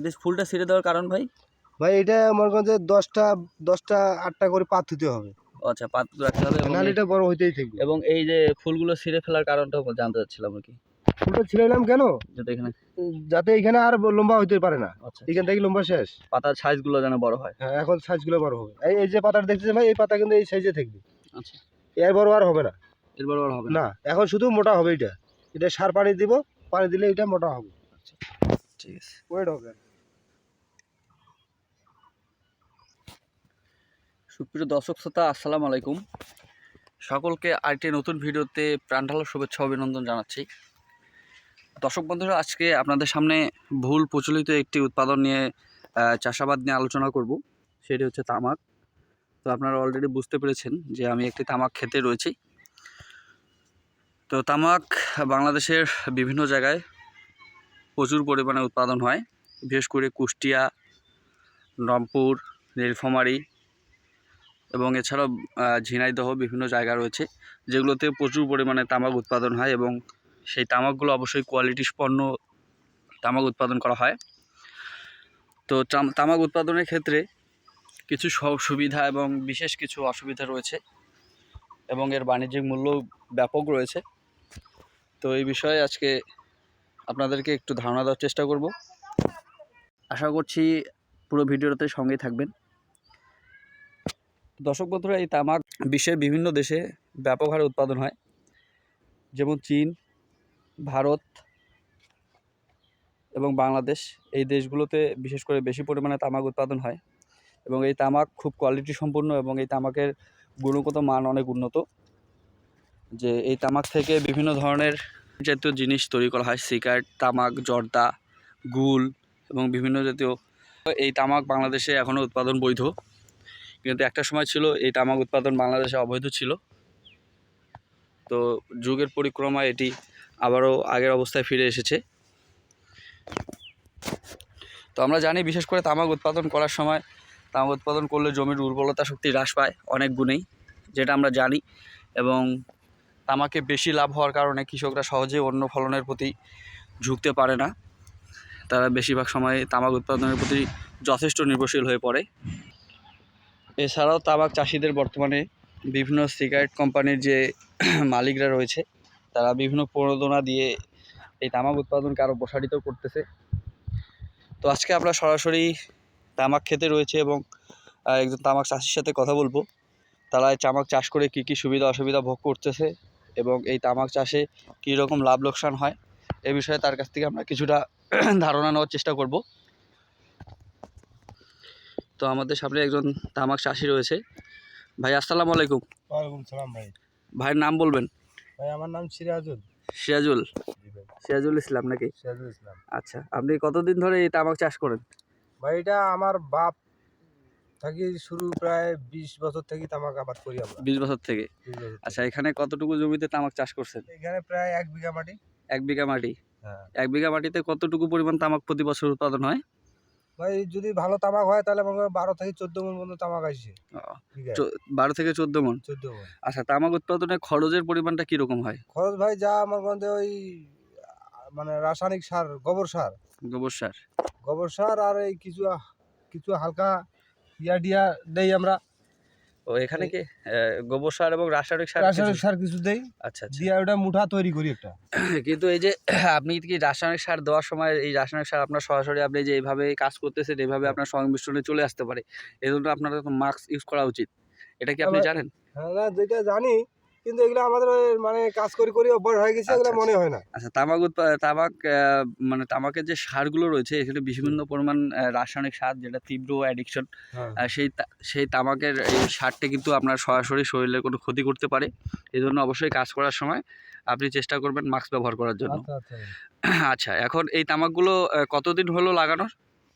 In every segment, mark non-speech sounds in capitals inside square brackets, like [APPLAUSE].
কিন্তু ফুলটা ছিঁড়ে দেওয়ার কারণ ভাই? ভাই এটা মনে করেন যে দশটা দশটা আটটা করে পাত দিতে হবে। আচ্ছা পাত রাখতে হবে নাহলে এটা বড় হইতেই থাকবে। এবং এই যে ফুলগুলো ছিঁড়ে ফেলার কারণটা জানতে চাচ্ছিলাম আর কি। ফুলটা ছিলাইলাম কেন? যাতে এখানে। যাতে এখানে আর লম্বা হইতে পারে না। আচ্ছা এখান থেকে লম্বা শেষ। পাতার সাইজগুলো যেন বড় হয়। হ্যাঁ এখন সাইজগুলো বড় হবে। এই এই যে পাতাটা দেখতেছেন ভাই এই পাতা কিন্তু এই সাইজে থাকবে। আচ্ছা। এর বড় আর হবে না। এর বড় বড় হবে না। না এখন শুধু মোটা হবে এটা। এটা সার পানি দিব পানি দিলে এটা মোটা হবে। আচ্ছা। ঠিক আছে। ওয়েট হবে সুপ্রিয় দর্শক শ্রোতা, আসসালামু আলাইকুম। সকলকে আরেকটি নতুন ভিডিওতে প্রাণঢালা শুভেচ্ছা অভিনন্দন জানাচ্ছি। দর্শক বন্ধুরা, আজকে আপনাদের সামনে ভুল প্রচলিত একটি উৎপাদন নিয়ে চাষাবাদ নিয়ে আলোচনা করব। সেটি হচ্ছে তামাক। তো আপনারা অলরেডি বুঝতে পেরেছেন যে আমি একটি তামাক খেতে রয়েছি। তো তামাক বাংলাদেশের বিভিন্ন জায়গায় প্রচুর পরিমাণে উৎপাদন হয়। বিশেষ করে কুষ্টিয়া, রংপুর, নীলফামারী এবং এছাড়াও ঝিনাইদহ বিভিন্ন জায়গা রয়েছে, যেগুলোতে প্রচুর পরিমাণে তামাক উৎপাদন হয় এবং সেই তামাকগুলো অবশ্যই কোয়ালিটি পণ্য তামাক উৎপাদন করা হয়। তো তামাক উৎপাদনের ক্ষেত্রে কিছু সুবিধা এবং বিশেষ কিছু অসুবিধা রয়েছে এবং এর বাণিজ্যিক মূল্য ব্যাপক রয়েছে। তো এই বিষয়ে আজকে আপনাদেরকে একটু ধারণা দেওয়ার চেষ্টা করব। আশা করছি পুরো ভিডিওতে সঙ্গেই থাকবেন। দর্শক বন্ধুরা, এই তামাক বিশ্বের বিভিন্ন দেশে ব্যাপক হারে উৎপাদন হয়। যেমন চীন, ভারত এবং বাংলাদেশ, এই দেশগুলোতে বিশেষ করে বেশি পরিমাণে তামাক উৎপাদন হয় এবং এই তামাক খুব কোয়ালিটি সম্পূর্ণ এবং এই তামাকের গুণগত মান অনেক উন্নত। যে এই তামাক থেকে বিভিন্ন ধরনের জাতীয় জিনিস তৈরি করা হয়, সিগারেট, তামাক, জর্দা, গুল এবং বিভিন্ন জাতীয়। এই তামাক বাংলাদেশে এখনও উৎপাদন বৈধ। কিন্তু একটা সময় ছিল এই তামাক উৎপাদন বাংলাদেশে অবৈধ ছিল। তো যুগের পরিক্রমায় এটি আবারও আগের অবস্থায় ফিরে এসেছে। তো আমরা জানি বিশেষ করে তামাক উৎপাদন করার সময় তামাক উৎপাদন করলে জমির উর্বরতা শক্তি হ্রাস পায় অনেক গুণেই, যেটা আমরা জানি। এবং তামাকে বেশি লাভ হওয়ার কারণে কৃষকরা সহজে অন্য ফলনের প্রতি ঝুঁকতে পারে না। তারা বেশিরভাগ সময় তামাক উৎপাদনের প্রতি যথেষ্ট নির্ভরশীল হয়ে পড়ে। এছাড়াও তামাক চাষিদের বর্তমানে বিভিন্ন সিগারেট কোম্পানির যে [CLEARS THROAT] মালিকরা রয়েছে, তারা বিভিন্ন প্রণোদনা দিয়ে এই তামাক উৎপাদনকে আরও প্রসারিত করতেছে। তো আজকে আমরা সরাসরি তামাক খেতে রয়েছে এবং একজন তামাক চাষির সাথে কথা বলব। তারা তামাক চাষ করে কী কী সুবিধা অসুবিধা ভোগ করতেছে এবং এই তামাক চাষে কী রকম লাভ লোকসান হয়, এ বিষয়ে তার কাছ থেকে আমরা কিছুটা [CLEARS THROAT] ধারণা নেওয়ার চেষ্টা করব। তো আমাদের সামনে একজন তামাক চাষি রয়েছে। ভাই আসসালামু আলাইকুম। ওয়ালাইকুম সালাম ভাই। ভাইয়ের নাম বলবেন? ভাই আমার নাম সিরাজুল। সিরাজুল? সিরাজুল ইসলাম নাকি? সিরাজুল ইসলাম। আচ্ছা আপনি কতদিন ধরে এই তামাক চাষ করেন? ভাই এটা আমার বাপ থাকি শুরু প্রায় বিশ বছর থেকে তামাক আবাদ করি আমরা। বিশ বছর থেকে? 20 বছর থেকে। আচ্ছা এখানে কতটুকু জমিতে তামাক চাষ করছেন? এখানে প্রায় এক বিঘা মাটি। এক বিঘা মাটি। হ্যাঁ। এক বিঘা মাটিতে কতটুকু পরিমাণ তামাক প্রতি বছর উৎপাদন হয়? ভাই যদি ভালো তামাক হয় তাহলে মনে করেন বারো থেকে চোদ্দ মন পর্যন্ত তামাক আসছে। বারো থেকে চোদ্দ মন? চোদ্দ মন। আচ্ছা তামাক উৎপাদনে খরচের পরিমাণটা কীরকম হয়? খরচ ভাই যা আমার মধ্যে ওই মানে রাসায়নিক সার গোবর সার। গোবর সার। গোবর সার আর এই কিছু কিছু হালকা ইয়া ডিয়া দেই আমরা। ও এখানে কি গোবর সার এবং রাসায়নিক সার রাসায়নিক সার কিছু দেই আচ্ছা আচ্ছা। দিয়ে ওটা মুঠা তৈরি করি একটা। [CLEARS THROAT] কিন্তু এই যে [CLEARS THROAT] আপনি কি রাসায়নিক সার দেওয়ার সময় এই রাসায়নিক সার আপনার সরাসরি আপনি যে এইভাবে কাজ করতেছেন এইভাবে আপনার সংমিশ্রণে চলে আসতে পারে। এই জন্য আপনার মাস্ক ইউজ করা উচিত। এটা কি আপনি জানেন? হ্যাঁ যেটা জানি কিন্তু এগুলো আমাদের মানে কাজ করি করি অভ্যাস হয়ে গেছে এগুলো আচ্ছা, মনে হয় না। আচ্ছা তামাক তামাক মানে তামাকের যে সারগুলো রয়েছে এখানে বিভিন্ন পরিমাণ রাসায়নিক সার যেটা তীব্র অ্যাডিকশন সেই সেই তামাকের এই সারটা কিন্তু আপনার সরাসরি শরীরের কোনো ক্ষতি করতে পারে। এই জন্য অবশ্যই কাজ করার সময় আপনি চেষ্টা করবেন মাস্ক ব্যবহার করার জন্য। আচ্ছা আচ্ছা। আচ্ছা এখন এই তামাকগুলো কতদিন হলো লাগানোর?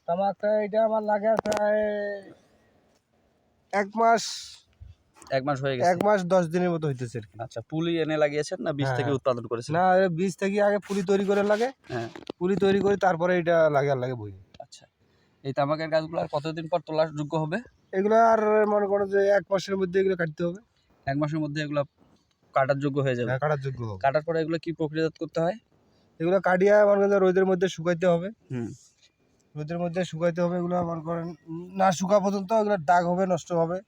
তামাকটা এটা আমার লাগে প্রায় এক মাস এক মাস হয়ে এক মাস দশ দিনের মতো হইতেছে আর কি। আচ্ছা পুলি এনে লাগিয়েছেন না বীজ হ্যাঁ, থেকে হ্যাঁ। উৎপাদন করেছেন? না বীজ থেকে আগে পুলি তৈরি করে লাগে। হ্যাঁ। পুলি তৈরি করে তারপরে এটা লাগে আর লাগে বই। আচ্ছা। এই তামাকের গাছগুলো আর কতদিন পর তোলার যোগ্য হবে? এগুলো আর মনে করো যে এক মাসের মধ্যে এগুলো কাটতে হবে। এক মাসের মধ্যে এগুলো কাটার যোগ্য হয়ে যাবে? হ্যাঁ, কাটার যোগ্য হবে। কাটার পরে এগুলো কি প্রক্রিয়াজাত করতে হয়? এগুলো কাটিয়া মনে করো যে রোদের মধ্যে শুকাইতে হবে। হুম। রোদের মধ্যে শুকাইতে হবে এগুলো মনে করেন না শুকা পর্যন্ত এগুলো দাগ হবে নষ্ট হবে।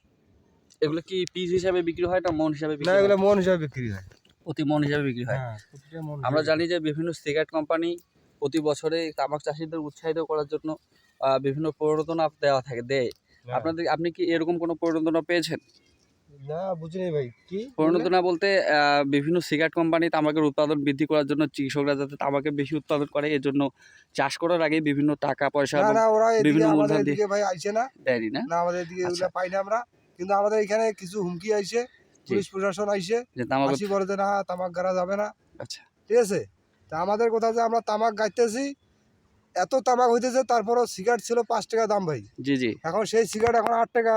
এগুলো কি পিস হিসাবে বিক্রি হয় না মন হিসাবে বিক্রি হয়? এগুলো মন হিসাবে বিক্রি হয়। প্রতি মন হিসাবে বিক্রি হয়। হ্যাঁ মন আমরা জানি যে বিভিন্ন সিগারেট কোম্পানি প্রতি বছরে তামাক চাষিদের উৎসাহিত করার জন্য বিভিন্ন প্রণোদনা দেওয়া থাকে দেয়। হ্যাঁ। আপনাদের আপনি কি এরকম কোনো প্রণোদনা পেয়েছেন? না বুঝিনি ভাই কি? প্রণোদনা বলতে বিভিন্ন সিগারেট কোম্পানি তামাকের উৎপাদন বৃদ্ধি করার জন্য কৃষকরা যাতে তামাকে বেশি উৎপাদন করে এর জন্য চাষ করার আগে বিভিন্ন টাকা পয়সা না না ওরা বিভিন্ন মূলধন দিয়ে- ভাই আইছে না। দেয়নি না? না আমাদের এগুলো আচ্ছা। পাই না আমরা। কিন্তু আমাদের এখানে কিছু হুমকি আইছে পুলিশ প্রশাসন আইছে আসি বলে না তামাক গাড়া যাবে না। আচ্ছা। ঠিক আছে? তা আমাদের কথা যে আমরা তামাক গাইতেছি এত তামাক হইতেছে তারপরও সিগারেট ছিল পাঁচ টাকা দাম ভাই। জি জি। এখন সেই সিগারেট এখন আট টাকা।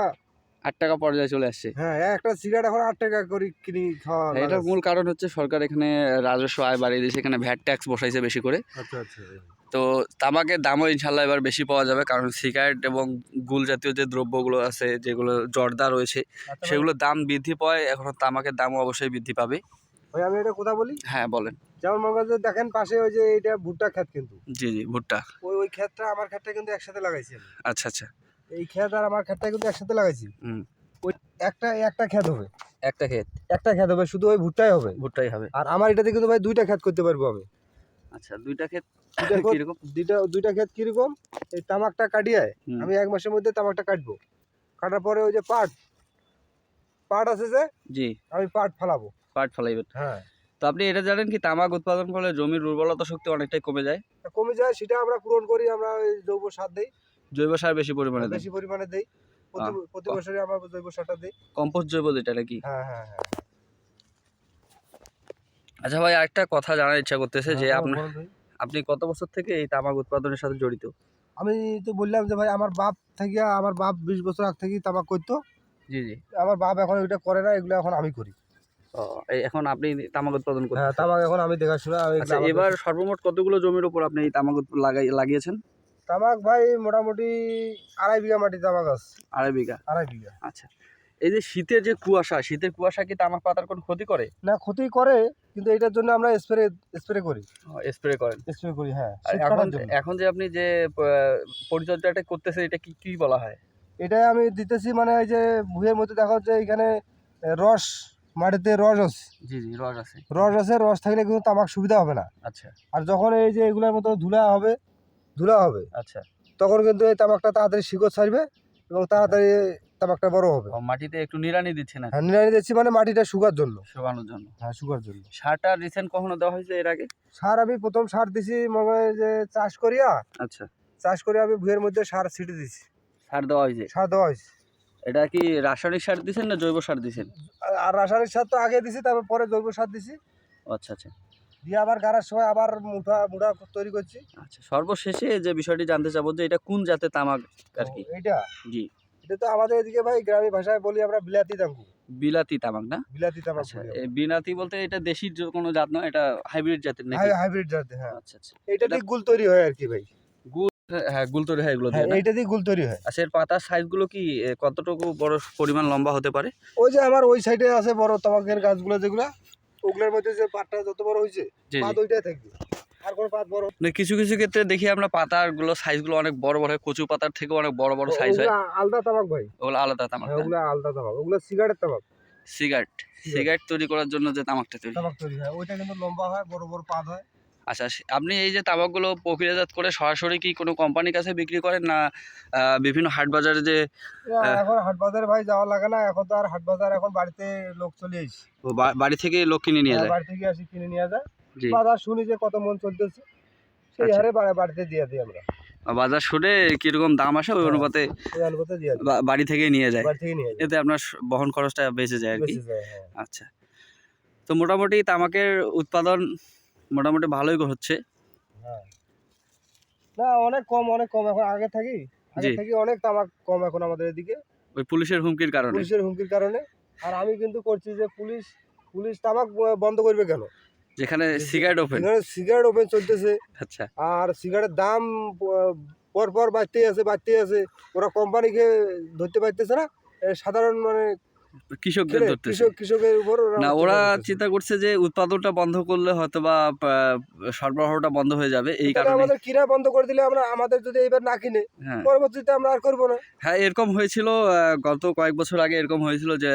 আট টাকা পর্যায়ে চলে আসছে। হ্যাঁ একটা সিগারেট এখন আট টাকা করে কিনি খাওয়া এটার মূল কারণ হচ্ছে সরকার এখানে রাজস্ব আয় বাড়িয়ে দিয়েছে এখানে ভ্যাট ট্যাক্স বসাইছে বেশি করে। আচ্ছা আচ্ছা। তো তামাকের দামও ইনশাল্লাহ এবার বেশি পাওয়া যাবে কারণ সিগারেট এবং গুল জাতীয় যে দ্রব্যগুলো আছে যেগুলো জর্দা রয়েছে আচ্ছা সেগুলোর দাম বৃদ্ধি পায় এখন তামাকের দামও অবশ্যই বৃদ্ধি পাবে। ভাই আমি এটা কথা বলি? হ্যাঁ বলেন। যেমন মনে করেন দেখেন পাশে ওই যে এটা ভুট্টা ক্ষেত কিন্তু। জি জি ভুট্টা। ওই ওই ক্ষেতটা আমার ক্ষেতটা কিন্তু একসাথে লাগাইছি আমি। আচ্ছা আচ্ছা। এই ক্ষেত আর আমার ক্ষেতটা কিন্তু একসাথে লাগাইছি। হুম। ওই একটা একটা ক্ষেত হবে। একটা ক্ষেত। একটা ক্ষেত হবে শুধু ওই ভুট্টাই হবে। ভুট্টাই হবে। আর আমার এটাতে কিন্তু ভাই দুইটা ক্ষেত করতে পারব আমি। আচ্ছা দুইটা ক্ষেত দুইটা কীরকম? দুইটা দুইটা ক্ষেত কীরকম? এই তামাকটা কাটিয়ে আমি এক মাসের মধ্যে তামাকটা কাটবো। কাটার পরে ওই যে পাট পাট আছে যে জি। আমি পাট ফালাবো। পাট ফলাইবেন হ্যাঁ। তো আপনি এটা জানেন কি তামাক উৎপাদন করলে জমির উর্বরতা শক্তি অনেকটাই কমে যায়? কমে যায় সেটা আমরা পূরণ করি আমরা জৈব সার দিই। জৈব সার বেশি পরিমাণে বেশি পরিমাণে দেই। প্রতি প্রতি বছরে আমরা জৈব সারটা দিই। কম্পোস্ট জৈব যেটা নাকি? হ্যাঁ হ্যাঁ হ্যাঁ। আচ্ছা ভাই আরেকটা কথা জানার ইচ্ছা করতেছে যে হ্যাঁ, আপনার। আপনি কত বছর থেকে এই তামাক উৎপাদনের সাথে জড়িত? আমি তো বললাম যে ভাই আমার বাপ থেকে আমার বাপ বিশ বছর আগ থেকেই তামাক করতো। জি জি। আমার বাপ এখন ওইটা করে না এগুলো এখন আমি করি। এখন আপনি তামাক উৎপাদন করতে হ্যাঁ তামাক এখন আমি দেখাশোনা আচ্ছা এবার সর্বমোট কতগুলো জমির উপর আপনি এই তামাক লাগাই লাগিয়েছেন? তামাক ভাই মোটামুটি আড়াই বিঘা মাটি তামাক আছে। আড়াই বিঘা। আড়াই বিঘা। আচ্ছা এই যে শীতের যে কুয়াশা শীতের কুয়াশা কি তামাক পাতার কোনো ক্ষতি করে? না ক্ষতি করে কিন্তু এটার জন্য আমরা স্প্রে স্প্রে করি। স্প্রে করেন। স্প্রে করি হ্যাঁ এখন এখন যে আপনি যে পরিচর্যাটা করতেছেন এটা কি কি বলা হয়? এটাই আমি দিতেছি মানে এই যে ভুঁয়ের মধ্যে দেখা হচ্ছে এখানে রস মাটিতে রস আছে। জি জি রস আছে। রস আছে রস থাকলে কিন্তু তামাক সুবিধা হবে না। আচ্ছা। আর যখন এই যে এগুলোর মতো ধুলা হবে ধুলা হবে আচ্ছা। তখন কিন্তু এই তামাকটা তাড়াতাড়ি শিকড় ছাড়বে এবং তাড়াতাড়ি তামাকটা বড় হবে। মাটিতে একটু নিড়ানি দিচ্ছে না হ্যাঁ নিড়ানি দিচ্ছি মানে মাটিটা শুকার জন্য। শোকানোর জন্য। হ্যাঁ শুকার জন্য। সারটা রিসেন্ট কখনো দেওয়া হয়েছে এর আগে? সার আমি প্রথম সার দিছি মনে হয় যে চাষ করিয়া আচ্ছা। চাষ করে আমি ভুঁয়ের মধ্যে সার ছিটে দিছি। সার দেওয়া হয়েছে? সার দেওয়া হয়েছে। এটা কি রাসায়নিক সার দিছেন না জৈব সার দিছেন? আর- রাসায়নিক সার তো আগে দিছি তারপর পরে জৈব সার দিছি। আচ্ছা আচ্ছা। দিয়ে আবার গাড়ার সময় আবার মুঠা মুঠা তৈরি করছি। আচ্ছা সর্বশেষে যে বিষয়টি জানতে চাবো যে এটা কোন জাতের তামাক আর কি? ও, এইটা? জি। এটা তো আমাদের এদিকে ভাই গ্রামীণ ভাষায় বলি আমরা বিলাতি তাঙ্কু বিলাতি তামাক না? বিলাতি তামাক আচ্ছা বলি বিলাতি বলতে এটা দেশি কোনো জাত নয় এটা হাইব্রিড জাতের নাকি? হাইব্রিড জাতে হ্যাঁ। আচ্ছা আচ্ছা। এটা দিয়ে গুল তৈরি হয় আর কি ভাই। গুল হ্যাঁ গুল তৈরি হয় এগুলো হ্যাঁ দিয়ে না? এইটা দিয়ে গুল তৈরি হয়। আচ্ছা এর পাতার সাইজগুলো কি কতটুকু বড় পরিমাণ লম্বা হতে পারে? ওই যে আমার ওই সাইডে আছে বড় তামাকের গাছগুলো যেগুলা ওগুলোর মধ্যে যে পাতটা যত বড় হয়েছে পাত ওইটাই থাকবে। কিছু কিছু ক্ষেত্রে দেখি আমরা পাতাগুলো সাইজগুলো অনেক বড় বড় হয় কচু পাতার থেকে অনেক বড় বড় সাইজ হয়। আলাদা তামাক ভাই? ওগুলো আলাদা তামাক হ্যাঁ ওগুলো আলাদা তামাক ওগুলো সিগারেট তামাক। সিগারেট সিগারেট তৈরি করার জন্য যে তামাকটা তৈরি তামাক তৈরি হয় ওইটা কিন্তু লম্বা হয় বড় বড় পাত হয়। আচ্ছা আপনি এই যে তামাকগুলো প্রক্রিয়াজাত করে সরাসরি কি কোনো কোম্পানির কাছে বিক্রি করেন না বিভিন্ন হাট বাজারে যে হ্যাঁ। এখন হাট বাজারে ভাই যাওয়া লাগে না এখন তো আর হাট বাজার এখন বাড়িতে লোক চলে আসে ও বাড়ি থেকে লোক কিনে নিয়ে যায়? বাড়ি থেকে আসি কিনে নিয়ে যায়। বাজার শুনি যে কত মন চলতেছে সেই আচ্ছা। হারে বাড়িতে দিয়ে দিই আমরা। বাজার শুনে কীরকম দাম আসে ওই হ্যাঁ। অনুপাতে বাড়ি থেকে নিয়ে যায়। এতে আপনার বহন খরচটা বেঁচে যায় আর কি। হ্যাঁ। আচ্ছা। তো মোটামুটি তামাকের উৎপাদন মোটামুটি ভালোই হচ্ছে। হ্যাঁ। না অনেক কম অনেক কম। এখন আগে থাকি আগে। থেকে অনেক তামাক কম এখন আমাদের এদিকে। ওই পুলিশের হুমকির কারণে। পুলিশের হুমকির কারণে। আর আমি কিন্তু করছি যে পুলিশ পুলিশ তামাক বন্ধ করবে কেন? যেখানে সিগারেট ওপেন সিগারেট ওপেন চলতেছে। আচ্ছা। আর সিগারেটের দাম প- পর পর বাড়তেই আছে বাড়তেই আছে। ওরা কোম্পানিকে ধরতে পারতেছে না। সাধারণ মানে কৃষকদের ধরতেছে। কৃষকের উপর না ওরা চিন্তা করছে যে উৎপাদনটা বন্ধ করলে হয়তো বা সরবরাহটা বন্ধ হয়ে যাবে। এই কারণে আমাদের কিনা বন্ধ করে দিলে আমরা আমাদের যদি এবার না কিনে হ্যাঁ। পরবর্তীতে আমরা আর করব না। হ্যাঁ এরকম হয়েছিল গত কয়েক বছর আগে এরকম হয়েছিল যে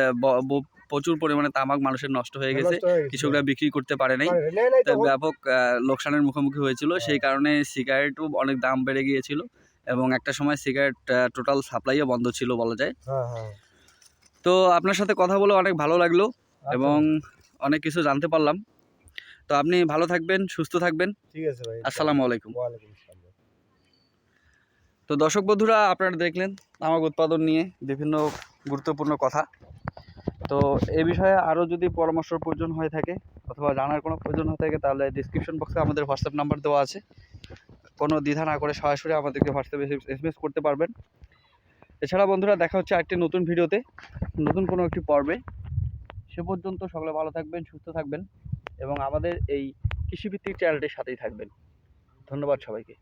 প্রচুর পরিমাণে তামাক মানুষের নষ্ট হয়ে গেছে। হয়ে গেছে। কৃষকরা বিক্রি করতে পারে নাই। ব্যাপক লোকসানের মুখোমুখি হয়েছিল। সেই কারণে সিগারেটও অনেক দাম বেড়ে গিয়েছিল এবং একটা সময় সিগারেট টোটাল সাপ্লাইও বন্ধ ছিল বলা যায়। হ্যাঁ হ্যাঁ। তো আপনার সাথে কথা বলে অনেক ভালো লাগল আচ্ছা, এবং অনেক কিছু জানতে পারলাম। তো আপনি ভালো থাকবেন সুস্থ থাকবেন। ঠিক আছে ভাই আসসালামু আলাইকুম। তো দর্শক বন্ধুরা আপনারা দেখলেন তামাক উৎপাদন নিয়ে বিভিন্ন গুরুত্বপূর্ণ কথা। তো এ বিষয়ে আরও যদি পরামর্শ প্রয়োজন হয়ে থাকে অথবা জানার কোনো প্রয়োজন হয়ে থাকে, তাহলে ডিসক্রিপশন বক্সে আমাদের হোয়াটসঅ্যাপ নাম্বার দেওয়া আছে। কোনো দ্বিধা না করে সরাসরি আমাদেরকে হোয়াটসঅ্যাপে এস করতে পারবেন। এছাড়া বন্ধুরা, দেখা হচ্ছে আরেকটি নতুন ভিডিওতে। নতুন কোনো একটি পর্বে। সে পর্যন্ত সকলে ভালো থাকবেন, সুস্থ থাকবেন এবং আমাদের এই কৃষিভিত্তিক চ্যানেলটির সাথেই থাকবেন। ধন্যবাদ সবাইকে।